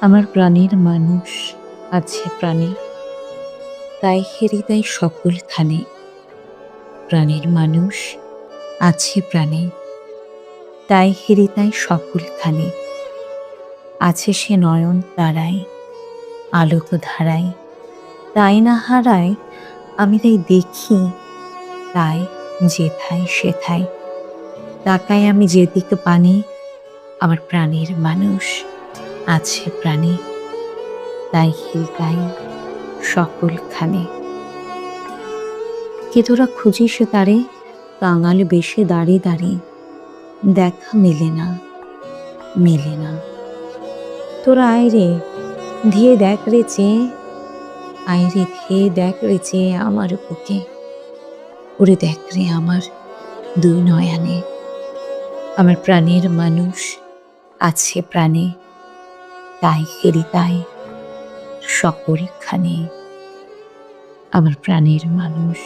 আমার প্রাণের মানুষ আছে প্রাণে। তাই হৃদয় সকলখানে প্রাণের মানুষ আছে প্রাণে। তাই হৃদয় সকলখানে আছে সে নয়ন তারায়, আলোক ধারায়। তাই না হারায়, আমি তাই দেখি, তাই যেথায় সেথায়। তাকায় আমি যেদিকে পানি, আমার প্রাণের মানুষ। আছে প্রাণে। তাই হৃদয় সকলখানে। কে তোরা খুঁজিস তারে? কাঙাল বেশে দাঁড়িয়ে দাঁড়িয়ে। দেখা মেলে না মেলে না। তোরা আয় রে ধীরে দেখ রে চেয়ে। আয় রে ধীরে দেখ রে চেয়ে আমার বুকে। ওরে দেখ রে আমার দুই নয়ানে। আমার প্রাণের মানুষ আছে প্রাণে। তাই হেরি তাই। সপরীক্ষা নেই আমার প্রাণের মানুষ।